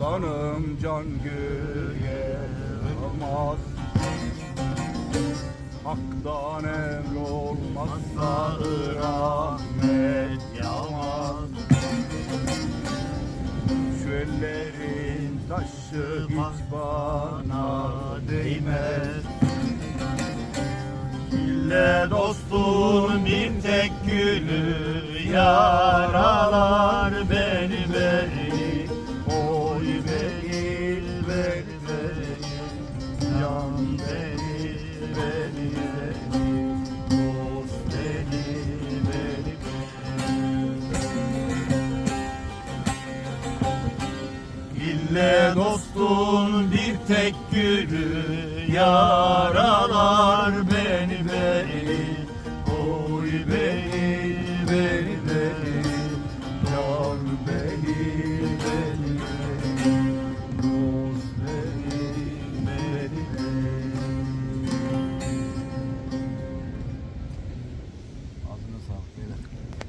canım can güyemez Hak'tan emr olmazsa rahmet yağmaz. Şu ellerin taşı hiç bana değmez. İlle dostun bir tek gülü yaralar Gülle dostun bir tek gülü Yaralar beni beni. Oy beni beni beni. Yar beni beni beni. Dost beni beni Ağzına sağlık.